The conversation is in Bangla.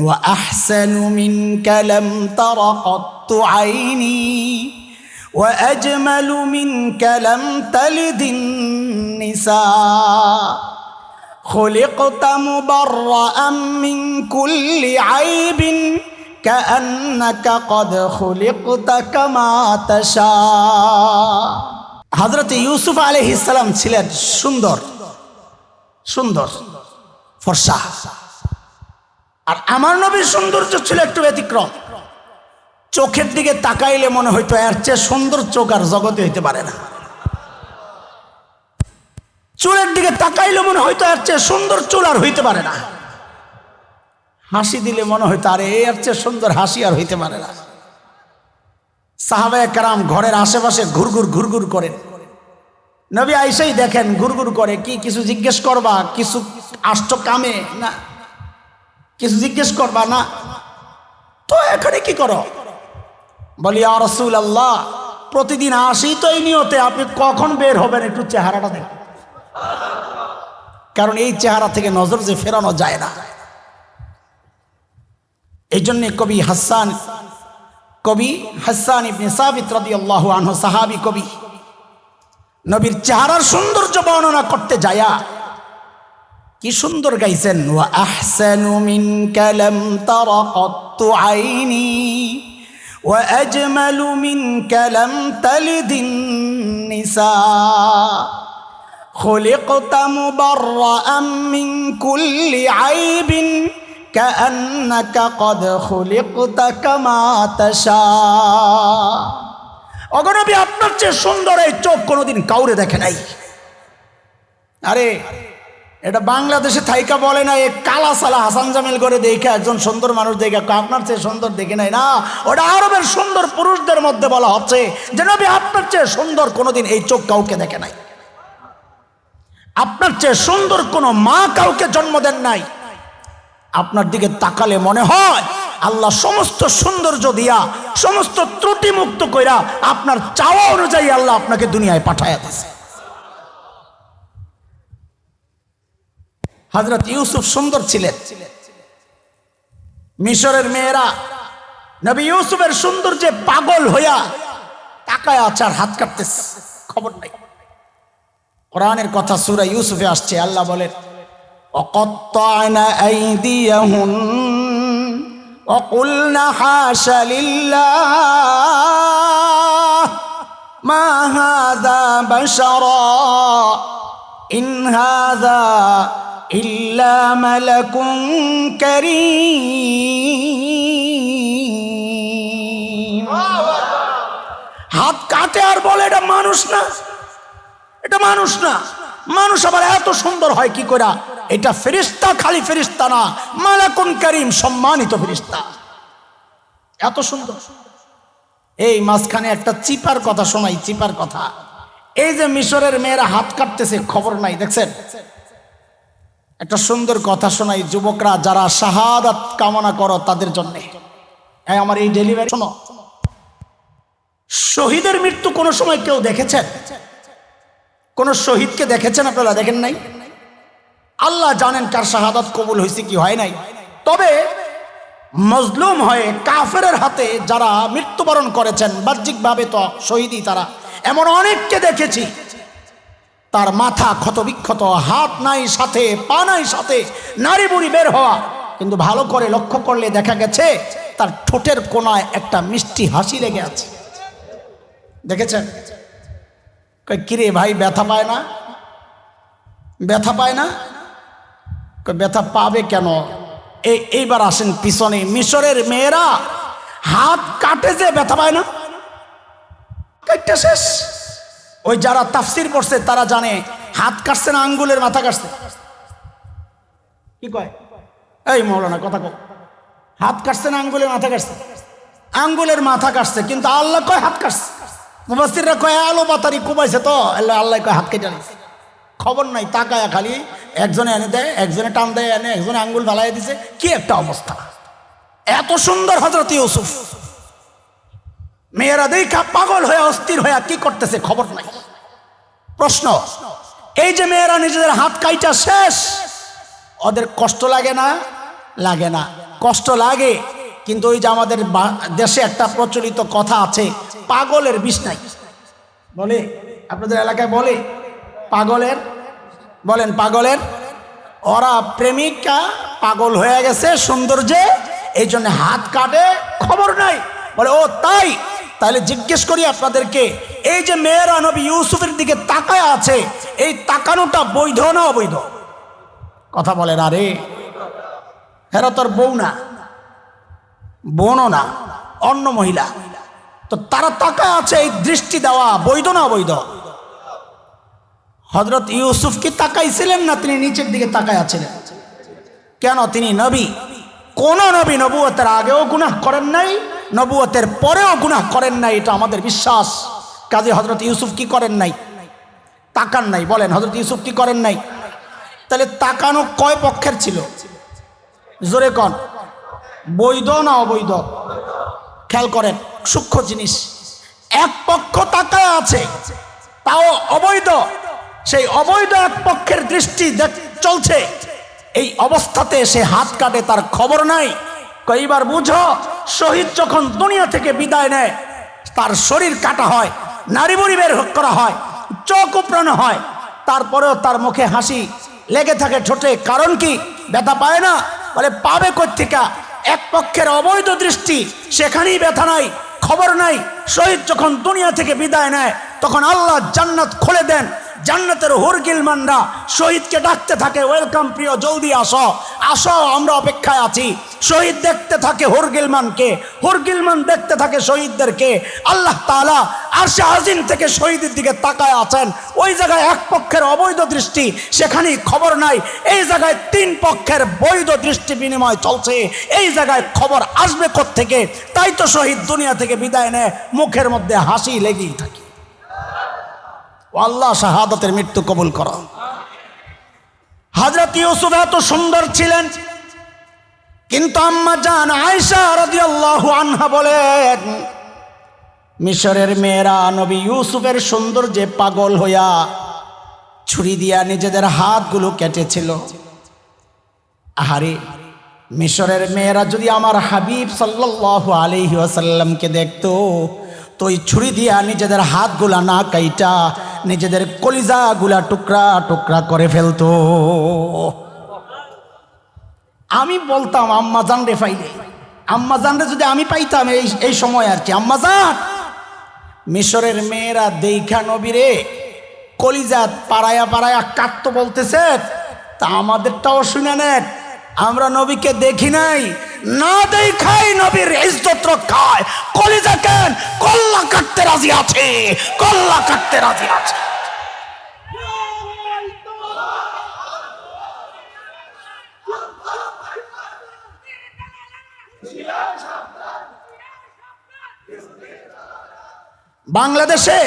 وأحسن منك لم تر قط عيني وأجمل منك لم تلد النساء خلقت مبرأ من كل عيب كأنك قد خلقت كما تشاء হজরত ইউসুফ আলহ ইসলাম ছিলেন সুন্দর সুন্দর ফর্সা আর আমার নবীর সৌন্দর্য ছিল একটু ব্যতিক্রম। চোখের দিকে তাকাইলে মনে হইতো এর চেয়ে সুন্দর চোখ আর জগতে হইতে পারে না। চুলের দিকে তাকাইলে মনে হয়তো এর চেয়ে সুন্দর চুল আর হইতে পারে না। হাসি দিলে মনে হইতো, আরে, এর চেয়ে সুন্দর হাসি আর হইতে পারে না। সাহাবায় কারাম ঘরের আশেপাশে ঘুরঘুর ঘুরঘুর করেন নবী আইসাই দেখেন, ঘুরঘুর করে, কি কিছু জিজ্ঞেস করবা, কিছু আষ্ট কামে? না। কিছু জিজ্ঞেস করবা না? তো এখানে কি করো? বলি আর রসুল আল্লাহ প্রতিদিন আসি তো এই নিয়তে, আপনি কখন বের হবেন একটু চেহারাটা দেখেন। কারণ এই চেহারা থেকে নজর যে ফেরানো যায় না। এই জন্যে কবি হাসান কবি হাসান ইবনে সাবিত রাদিয়াল্লাহু আনহু, সাহাবী কবি, নবীর চেহারার সৌন্দর্য বর্ণনা করতে যায়া কি সুন্দর গাইছেন ওয়া আহসানু মিনকা লাম তারা কত্তু আইনি ওয়া আজমালু মিনকা লাম তালিদিন নিসা خلقت مبرأ من كل عيب كأنك قد خلقت كما تشاء অগনবী আপনার চেয়ে সুন্দর এই চোখ কোনোদিন কাউরে দেখে নাই আরে এটা বাংলাদেশে থাইকা বলে না এই কালা সালা হাসান জামিল করে দেখে একজন সুন্দর মানুষ দেখে আপনার চেয়ে সুন্দর দেখে নাই না? ওটা আরবের সুন্দর পুরুষদের মধ্যে বলা হচ্ছে, যে নবী আপনার চেয়ে সুন্দর কোনোদিন এই চোখ কাউকে দেখে নাই। আপনার চেয়ে সুন্দর কোনো মা কাউকে জন্ম দেন নাই। আপনার দিকে তাকালে মনে হয়, আল্লাহ সমস্ত সৌন্দর্য দিয়া, সমস্ত ত্রুটি মুক্ত কইরা আপনার চাওয়া অনুযায়ী আল্লাহ আপনাকে দুনিয়ায় পাঠাইয়া দিছে। হজরত ইউসুফ সুন্দর ছিলেন মিশরের মেয়েরা নবী ইউসুফের সৌন্দর্যে পাগল হইয়া তাকায় আছে আর হাত কাটতেছে খবর নাই কোরআনের কথা সুরা ইউসুফে আসছে আল্লাহ বলেন وقطعنا أيديهن وقلنا حاش لله ما هذا بشرا إن هذا إلا ملك كريم হাত কাটে আর বলে এটা মানুষ না এটা মানুষ না মানুষ আবার এত সুন্দর হয় কি করে এটা ফেরিস্তা খালি ফেরিস্তা না মালাকুন করিম সম্মানিত ফেরিস্তা এত সুন্দর এই মাঝখানে একটা চিপার কথা শোনাই চিপার কথা এই যে মিশরের মেয়েরা হাত কাটতেছে খবর নাই দেখছেন একটা সুন্দর কথা শোনাই, যুবকরা যারা শাহাদাত কামনা করো তাদের জন্য। আমার এই ডেলিভারি শোনো। শহীদের মৃত্যু কোনো সময় কেউ দেখেছেন? কোন শহীদকে দেখেছেন আপনারা? দেখেন নাই? আল্লাহ জানেন কার শাহাদাত কবুল হয়েছে কি হয় নাই। তবে মজলুম হয়ে কাফের হাতে যারা মৃত্যুবরণ করেছেন, বাহ্যিকভাবে তো শহীদই তারা। এমন অনেককে দেখেছি তার মাথা ক্ষতবিক্ষত হাত নাই সাথে, পা নাই সাথে, নারী বুড়ি বের হওয়া। কিন্তু ভালো করে লক্ষ্য করলে দেখা গেছে, তার ঠোঁটের কোনায় একটা মিষ্টি হাসি লেগে আছে। দেখেছেন? কিরে ভাই, ব্যথা পায় না? ব্যথা পায় না? ব্যথা পাবে কেন? এই এইবার আসেন পিছনে, মিশরের মেয়েরা হাত কাটে যে ব্যথা পায় না? কাটটা শেষ। ওই যারা তাফসির করছে তারা জানে হাত কাটছে না, আঙ্গুলের মাথা কাটছে। কি কয়? এই মৌলানা, কথা কো হাত কাটছে না, আঙ্গুলের মাথা কাটছে। আঙ্গুলের মাথা কাটছে, কিন্তু আল্লাহ কয় হাত কাটছে। মুবাসিররা কয় আলো বাতারি, কুবাইছে তো? আল্লাহ আল্লাহ কয়, হাত কেটে নিছে খবর নাই, তাকায় খালি একজনে এনে দেয়, একজনে টান দেয়, এনে একজনে আঙ্গুল ফালাই দিছে। কি একটা অবস্থা। এত সুন্দর হজরত ইউসুফ। মেয়েরা দেখা পাগল হয়ে, অস্থির হয়ে কি করতেছে খবর নাই। প্রশ্ন, এই যে মেয়েরা নিজেদের হাত কাইটা শেষ, ওদের কষ্ট লাগে না? লাগে না। কষ্ট লাগে, কিন্তু ওই যে আমাদের দেশে একটা প্রচলিত কথা আছে, পাগলের বিষ নাই। বলে, আপনাদের এলাকায় বলে, পাগলের? বলেন, পাগলের? ওরা প্রেমিকা, পাগল হয়ে গেছে, সৌন্দর্যে এই জন্য হাত কাটে, খবর নাই। বলে, ও, তাই? তাহলে জিজ্ঞেস করি আপনাদেরকে, এই যে মেয়েরা নবী ইউসুফের দিকে তাকায় আছে, এই তাকানোটা বৈধ না অবৈধ? কথা বলেন আরে হেরা তোর বউ না, বোনও না, অন্য মহিলা। তো তারা তাকায় আছে এই দৃষ্টি দেওয়া বৈধ না অবৈধ? হজরত ইউসুফ কি তাকাইছিলেন না তিনি নিচের দিকে তাকায় আছিলেন? কেন তিনি নবী? কোন নবী নবুয়তের আগেও গুনাহ করেন নাই? নবুয়তের পরেও গুনাহ করেন নাই, এটা আমাদের বিশ্বাস। কাজে হজরত ইউসুফ কি করেন নাই? তাকান নাই, বলেন হজরত ইউসুফ কি করেন নাই? তাহলে তাকানো কয় পক্ষের ছিল? জোরে কন। বৈধ না অবৈধ? খেয়াল করেন, সূক্ষ্ম জিনিস। এক পক্ষ তাকায় আছে, তাও অবৈধ। সেই অবৈধ এক পক্ষের দৃষ্টি চলছে। এই অবস্থাতে সে হাত কাটে, তার খবর নাই। কইবার বুঝো? শহীদ যখন দুনিয়া থেকে বিদায় নেয়, তার শরীর কাটা হয়, নারী বুড়ি বের করা হয়, চোখ উপড়ানো হয়। তারপরেও তার মুখে হাসি লেগে থাকে ঠোঁটে। কারণ কি? ব্যথা পায় না? বলে, পাবে কোথেকা এক পক্ষের অবৈধ দৃষ্টি, সেখানেই ব্যথা নাই, খবর নাই। শহীদ যখন দুনিয়া থেকে বিদায় নেয়, তখন আল্লাহ জান্নাত খুলে দেন। জান্নাতের হুরগিলমানরা শহীদকে ডাকতে থাকে, ওয়েলকাম প্রিয়, জলদি আসো। আসো, আমরা অপেক্ষায় আছি। শহীদ দেখতে থাকে হুরগিলমানকে হুরগিলমান দেখতে থাকে শহীদদেরকে। আল্লাহ তাআলা আরশে আজিম থেকে শহীদের দিকে তাকায় আছেন। ওই জায়গায় এক পক্ষের অবৈধ দৃষ্টি, সেখানেই খবর নাই। এই জায়গায় তিন পক্ষের বৈধ দৃষ্টি বিনিময় চলছে। এই জায়গায় খবর আসবে থেকে তাই তো শহীদ দুনিয়া থেকে বিদায় নেয়, মুখের মধ্যে হাসি লেগেই থাকে। ও আল্লাহ শাহাদতের মৃত্যু কবুল করো। হাজরত ইউসুফ এত সুন্দর ছিলেন, কিন্তু আম্মা জান আয়সা রাদিয়াল্লাহু আনহা বলেন, মিশরের মেয়েরা নবী ইউসুফের সৌন্দর্যে পাগল হইয়া ছুরি দিয়া নিজেদের হাতগুলো কেটেছিল। আহারে, মিশরের মেয়েরা যদি আমার হাবিব সাল্লাল্লাহু আলাইহি ওয়াসাল্লামকে দেখতো, তো ওই ছুরি দিয়া নিজেদের হাতগুলা না কাইটা নিজেদের কলিজাগুলা টুকরা টুকরা করে ফেলতো। আমি বলতাম, আম্মা জান রে পাইলে আম্মা জানরে যদি আমি পাইতাম এই এই সময় আর কি। আম্মা জান, মিশরের মেয়েরা দেখা নবীরে কলিজাত পাড়ায়া পাড়ায়া কাটতো বলতেছে, তা আমাদেরটাও শুনে নেন। আমরা নবীকে দেখি নাই। না দেখাই নবীর ইজ্জত রক্ষায়। কলিজা কেন? কল্লা কাটতে রাজি আছে। কল্লা কাটতে রাজি আছে। বাংলাদেশে